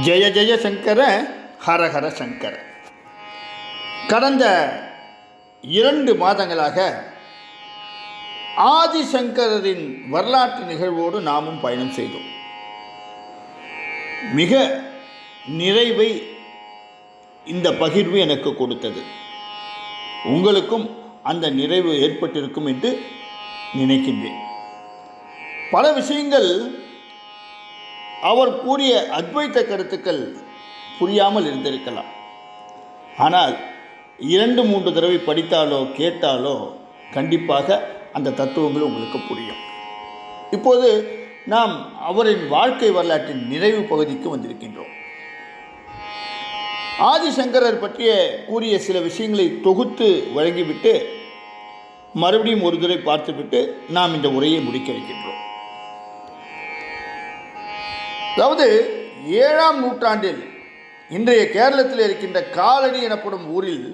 ஜெய ஜெய சங்கர ஹரஹர சங்கர. கடந்த இரண்டு மாதங்களாக ஆதிசங்கரின் வரலாற்று நிகழ்வோடு நாமும் பயணம் செய்தோம். மிக நிறைவை இந்த பகிர்வு எனக்கு கொடுத்தது. உங்களுக்கும் அந்த நிறைவு ஏற்பட்டிருக்கும் என்று நினைக்கின்றேன். பல விஷயங்கள் அவர் கூறிய அத்வைத்த கருத்துக்கள் புரியாமல் இருந்திருக்கலாம். ஆனால் இரண்டு மூன்று தடவை படித்தாலோ கேட்டாலோ கண்டிப்பாக அந்த தத்துவங்கள் உங்களுக்கு புரியும். இப்போது நாம் அவரின் வாழ்க்கை வரலாற்றின் நிறைவு பகுதிக்கு வந்திருக்கின்றோம். ஆதிசங்கரர் பற்றிய கூறிய சில விஷயங்களை தொகுத்து வழங்கிவிட்டு மறுபடியும் ஒரு தடவை பார்த்துவிட்டு நாம் இந்த உரையை முடிக்க இருக்கின்றோம் அதாவது ஏழாம் நூற்றாண்டில் இன்றைய கேரளத்தில் இருக்கின்ற காலடி எனப்படும் ஊரில்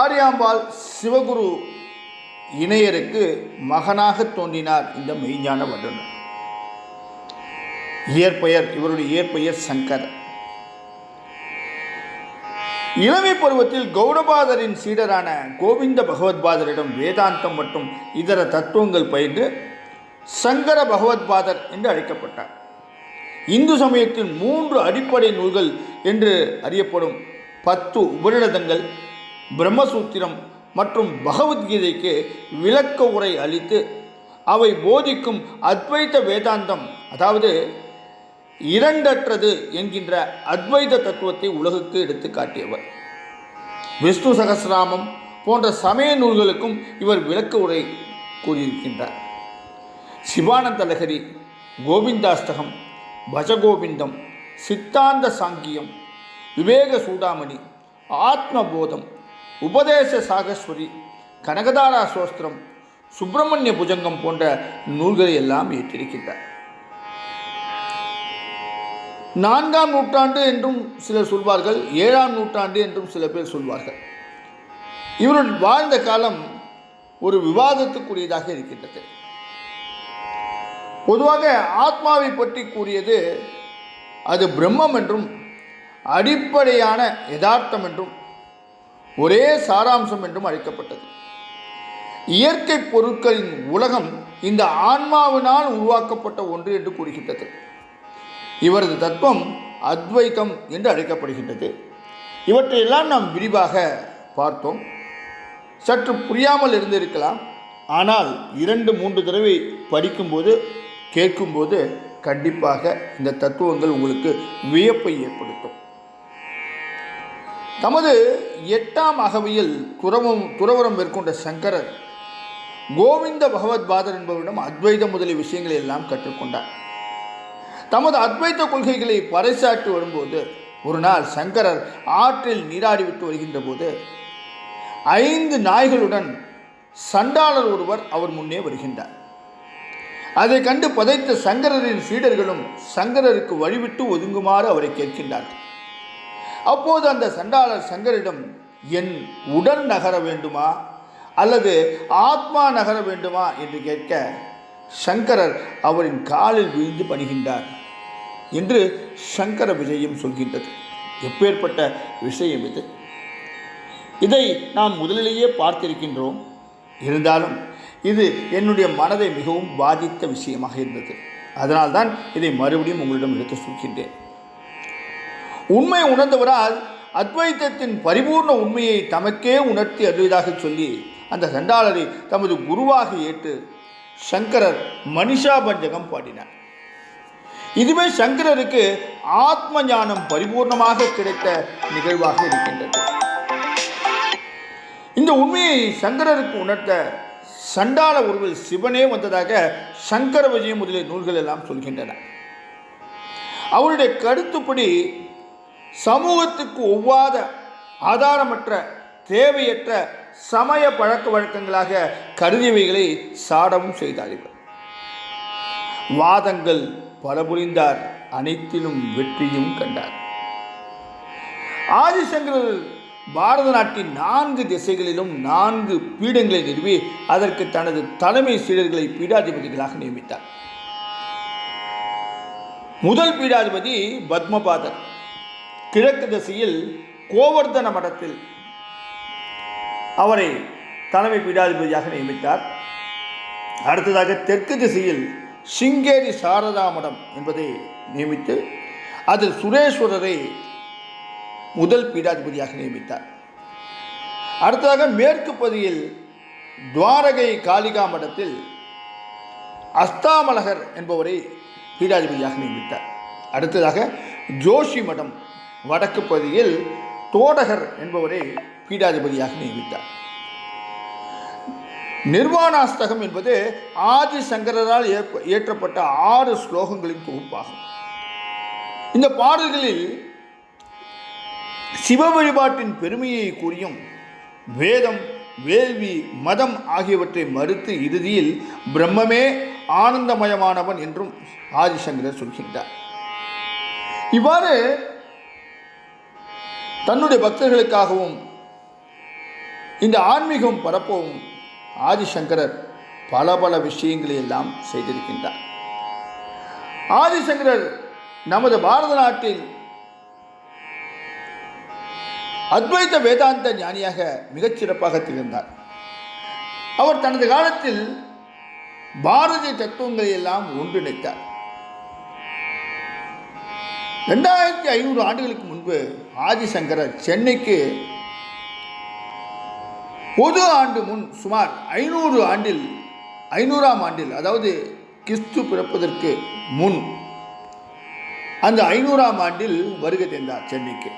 ஆரியாம்பாள் சிவகுரு இணையருக்கு மகனாக தோன்றினார் இந்த மெய்ஞான வல்லுநர். இயற்பெயர் இவருடைய இயற்பெயர் சங்கர். இளமை பருவத்தில் கௌடபாதரின் சீடரான கோவிந்த பகவத்பாதரிடம் வேதாந்தம் மற்றும் இதர தத்துவங்கள் பயின்று சங்கர பகவத்பாதர் என்று அழைக்கப்பட்டார். இந்து சமயத்தின் மூன்று அடிப்படை நூல்கள் என்று அறியப்படும் பத்து உபநிடதங்கள் பிரம்மசூத்திரம் மற்றும் பகவத்கீதைக்கு விளக்க உரை அளித்து அவை போதிக்கும் அத்வைத வேதாந்தம் அதாவது இரண்டற்றது என்கின்ற அத்வைத தத்துவத்தை உலகுக்கு எடுத்து காட்டியவர். விஷ்ணு சகசிராமம் போன்ற சமய நூல்களுக்கும் இவர் விளக்க உரை கூறியிருக்கின்றார். சிவானந்த லகரி கோவிந்தாஸ்தகம் பஜகோவிந்தம் சித்தாந்த சாங்கியம் விவேக சூடாமணி ஆத்மபோதம் உபதேச சாகஸ்வரி கனகதாரா சோஸ்திரம் சுப்பிரமணிய புஜங்கம் போன்ற நூல்களை எல்லாம் ஏற்றிருக்கின்றார். நான்காம் நூற்றாண்டு என்றும் சிலர் சொல்வார்கள் ஏழாம் நூற்றாண்டு என்றும் சில பேர் சொல்வார்கள். இவருடன் வாழ்ந்த காலம் ஒரு விவாதத்துக்குரியதாக இருக்கின்றது. பொதுவாக ஆத்மாவை பற்றி கூறியது அது பிரம்மம் என்றும் அடிப்படையான யதார்த்தம் என்றும் ஒரே சாராம்சம் என்றும் அழைக்கப்பட்டது. இயற்கை பொருட்களின் உலகம் இந்த ஆன்மாவினால் உருவாக்கப்பட்ட ஒன்று என்று கூறுகின்றது. இவரது தத்துவம் அத்வைதம் என்று அழைக்கப்படுகின்றது. இவற்றையெல்லாம் நாம் விரிவாக பார்த்தோம். சற்று புரியாமல் இருந்திருக்கலாம். ஆனால் இரண்டு மூன்று தடவை படிக்கும்போது கேட்கும்போது கண்டிப்பாக இந்த தத்துவங்கள் உங்களுக்கு வியப்பை ஏற்படுத்தும். தமது எட்டாம் அகவையில் துறவம் துறவரம் மேற்கொண்ட சங்கரர் கோவிந்த பகவத்பாதர் என்பவரிடம் அத்வைத முதலிய விஷயங்களை எல்லாம் கற்றுக்கொண்டார். தமது அத்வைத்த கொள்கைகளை பறைசாற்றி வரும்போது ஒரு நாள் சங்கரர் ஆற்றில் நீராடிவிட்டு வருகின்ற போது ஐந்து நாய்களுடன் சண்டாளர் ஒருவர் அவர் முன்னே வருகின்றார். அதை கண்டு பதைத்த சங்கரரின் சீடர்களும் சங்கரருக்கு வழிவிட்டு ஒதுங்குமாறு அவரை கேட்கின்றார்கள். அப்போது அந்த சண்டாளர் சங்கரிடம் என் உடல் நகர வேண்டுமா? அல்லது ஆத்மா நகர வேண்டுமா? என்று கேட்க சங்கரர் அவரின் காலில் விழுந்து பணிகின்றார் என்று சங்கர விஜயம் சொல்கின்றது. எப்பேற்பட்ட விஷயம் இது. இதை நாம் முதலிலேயே பார்த்திருக்கின்றோம். இருந்தாலும் இது என்னுடைய மனதை மிகவும் பாதித்த விஷயமாக இருந்தது. அதனால்தான் இதை மறுபடியும் உங்களிடம் எடுத்து சொல்கின்றேன். உண்மை உணர்ந்தவரால் அத்வைத்தத்தின் பரிபூர்ண உண்மையை தமக்கே உணர்த்தி அருவதாக சொல்லி அந்த சண்டாளரை தமது குருவாக ஏற்று சங்கரர் மனிஷா பஞ்சகம் பாடினார். இதுவே சங்கரருக்கு ஆத்ம ஞானம் பரிபூர்ணமாக கிடைத்த நிகழ்வாக இருக்கின்றது. இந்த உண்மையை சங்கரருக்கு உணர்த்த சண்டாள உருவில் சிவனே வந்ததாக சங்கர விஜயம் முதலிய நூல்கள் எல்லாம் சொல்கின்றன. அவருடைய கருத்துப்படி சமூகத்துக்கு ஒவ்வாத ஆதாரமற்ற தேவையற்ற சமய பழக்க வழக்கங்களாக கருதியவைகளை சாடவும் செய்தார் இவர். வாதங்கள் பல புரிந்தார் அனைத்திலும் வெற்றியும் கண்டார். ஆதிசங்கரர் பாரத நாட்டின் நான்கு திசைகளிலும் நான்கு பீடங்களை நிறுவி அதற்கு தனது தலைமை சீடர்களை பீடாதிபதிகளாக நியமித்தார். முதல் பீடாதிபதி பத்மபாதர். கிழக்கு திசையில் கோவர்தன மடத்தில் அவரை தலைமை பீடாதிபதியாக நியமித்தார். அடுத்ததாக தெற்கு திசையில் சிங்கேரி சாரதா மடம் என்பதை நியமித்து அதில் சுரேஸ்வரரை முதல் பீடாதிபதியாக நியமித்தார். அடுத்ததாக மேற்கு பகுதியில் துவாரகை காளிகா மடத்தில் அஸ்தாமலகர் என்பவரை பீடாதிபதியாக நியமித்தார். அடுத்ததாக ஜோஷி மடம் வடக்கு பகுதியில் தோடகர் என்பவரை பீடாதிபதியாக நியமித்தார். நிர்வாணாஸ்தகம் என்பது ஆதிசங்கரால் ஏற்றப்பட்ட ஏற்ப- ஆறு ஸ்லோகங்களின் தொகுப்பாகும். இந்த பாடல்களில் சிவ வழிபாட்டின் பெருமையை கூறியும் வேதம் வேள்வி மதம் ஆகியவற்றை மறுத்து இறுதியில் பிரம்மமே ஆனந்தமயமானவன் என்றும் ஆதிசங்கரர் சொல்கின்றார். இவ்வாறு தன்னுடைய பக்தர்களுக்காகவும் இந்த ஆன்மீகம் பரப்பவும் ஆதிசங்கரர் பல பல விஷயங்களை எல்லாம் செய்திருக்கின்றார். ஆதிசங்கரர் நமது பாரத நாட்டில் அத்வைத வேதாந்த ஞானியாக மிகச்சிறப்பாக திகழ்ந்தார். அவர் தனது காலத்தில் பாரதிய தத்துவங்களை எல்லாம் ஒன்றிணைத்தார். ரெண்டாயிரத்தி ஐநூறு ஆண்டுகளுக்கு முன்பு ஆதிசங்கரர் சென்னைக்கு பொது ஆண்டு முன் சுமார் ஐநூறு ஆண்டில் ஐநூறாம் ஆண்டில் அதாவது கிறிஸ்து பிறப்பதற்கு முன் அந்த ஐநூறாம் ஆண்டில் வருகை தந்தார் சென்னைக்கு.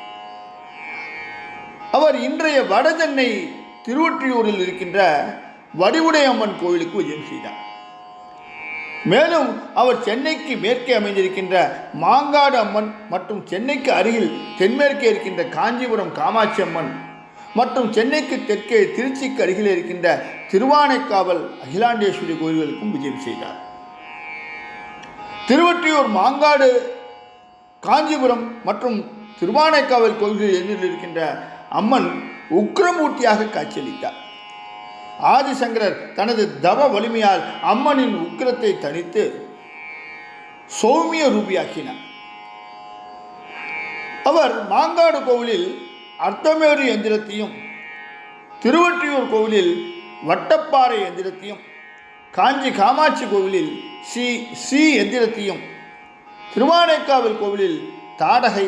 அவர் இன்றைய வடசென்னை திருவொற்றியூரில் இருக்கின்ற வடிவுடையம்மன் கோயிலுக்கு விஜயம் செய்தார். மேலும் அவர் சென்னைக்கு மேற்கே அமைந்திருக்கின்ற மாங்காடு அம்மன் மற்றும் சென்னைக்கு அருகில் தென்மேற்கே இருக்கின்ற காஞ்சிபுரம் காமாட்சி அம்மன் மற்றும் சென்னைக்கு தெற்கே திருச்சிக்கு அருகில் இருக்கின்ற திருவானைக்காவல் அகிலாண்டேஸ்வரி கோயில்களுக்கும் விஜயம் செய்தார். திருவொற்றியூர் மாங்காடு காஞ்சிபுரம் மற்றும் திருவானைக்காவல் கோயில்கள் எண்ணில் இருக்கின்ற அம்மன் உக்கிரமூர்த்தியாக காட்சியளித்தார். ஆதிசங்கரர் தனது தவ வலிமையால் அம்மனின் உக்கிரத்தை தணித்து சௌமிய ரூபியாக்கினார். அவர் மாங்காடு கோவிலில் அர்த்தமேறு எந்திரத்தையும் திருவொற்றியூர் கோவிலில் வட்டப்பாறை எந்திரத்தையும் காஞ்சி காமாட்சி கோவிலில் சி சி எந்திரத்தையும் திருவானைக்காவல் கோவிலில் தாடகை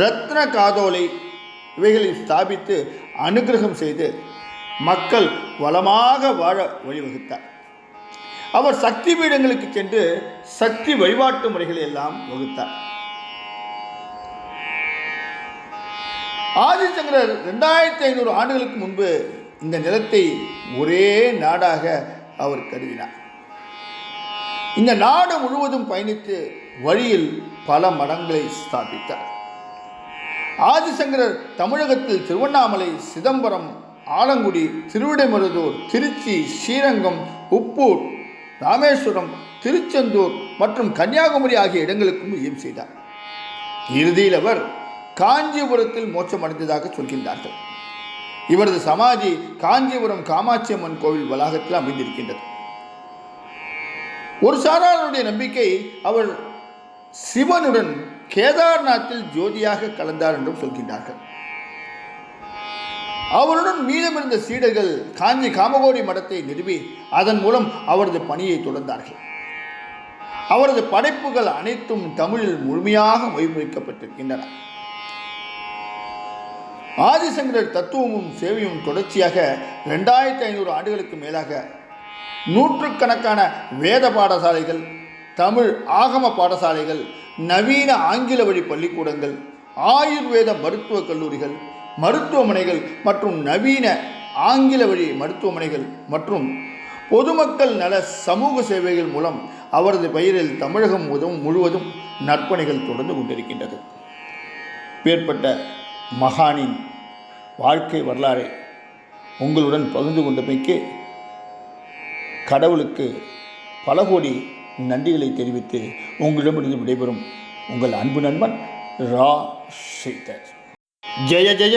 ரத்ன காதோலை இவைகளை ஸ்தாபித்து அனுகிரகம் செய்து மக்கள் வளமாக வாழ வழிவகுத்தார். அவர் சக்தி பீடங்களுக்கு சென்று சக்தி வழிபாட்டு முறைகளை எல்லாம் வகுத்தார். ஆதிசங்கரர் ரெண்டாயிரத்தி ஐநூறு ஆண்டுகளுக்கு முன்பு இந்த நிலத்தை ஒரே நாடாக அவர் கருதினார். இந்த நாடு முழுவதும் பயணித்து வழியில் பல மடங்களை ஸ்தாபித்தார். ஆதிசங்கரர் தமிழகத்தில் திருவண்ணாமலை சிதம்பரம் ஆலங்குடி திருவிடைமருதூர் திருச்சி ஸ்ரீரங்கம் உப்பூர் ராமேஸ்வரம் திருச்செந்தூர் மற்றும் கன்னியாகுமரி ஆகிய இடங்களுக்கும் விஜயம் செய்தார். இறுதியில் அவர் காஞ்சிபுரத்தில் மோட்சம் அடைந்ததாக சொல்கின்றார்கள். இவரது சமாதி காஞ்சிபுரம் காமாட்சி அம்மன் கோவில் வளாகத்தில் அமைந்திருக்கின்றது. ஒரு சாராருடைய நம்பிக்கை அவர் சிவனுடன் கேதார்நாத்தில் ஜோதியாக கலந்தார் என்றும் சொல்கின்றார்கள். அவருடன் மீதமிருந்த சீடர்கள் காஞ்சி காமகோடி மடத்தை நிறுவி அதன் மூலம் அவரது பணியை தொடர்ந்தார்கள். அவரது படைப்புகள் அனைத்தும் தமிழில் முழுமையாக மொழிபெயர்க்கப்பட்டிருக்கின்றன. ஆதிசங்கரர் தத்துவமும் சேவையும் தொடர்ச்சியாக ரெண்டாயிரத்தி ஐநூறு ஆண்டுகளுக்கு மேலாக நூற்றுக்கணக்கான வேத பாடசாலைகள் தமிழ் ஆகம பாடசாலைகள் நவீன ஆங்கில வழி பள்ளிக்கூடங்கள் ஆயுர்வேத மருத்துவக் கல்லூரிகள் மருத்துவமனைகள் மற்றும் நவீன ஆங்கில வழி மருத்துவமனைகள் மற்றும் பொதுமக்கள் நல சமூக சேவைகள் மூலம் அவரது பெயரில் தமிழகம் உதவும் முழுவதும் நற்பணிகள் தொடர்ந்து கொண்டிருக்கின்றது. பேர்பட்ட மகானின் வாழ்க்கை வரலாறை உங்களுடன் பகிர்ந்து கொண்டமைக்கு கடவுளுக்கு பல கோடி நன்றிகளை தெரிவித்து உங்களிடமிருந்து விடைபெறும் உங்கள் அன்பு நண்பன் ரா ஸ்ரீதர் ஜெய ஜெய.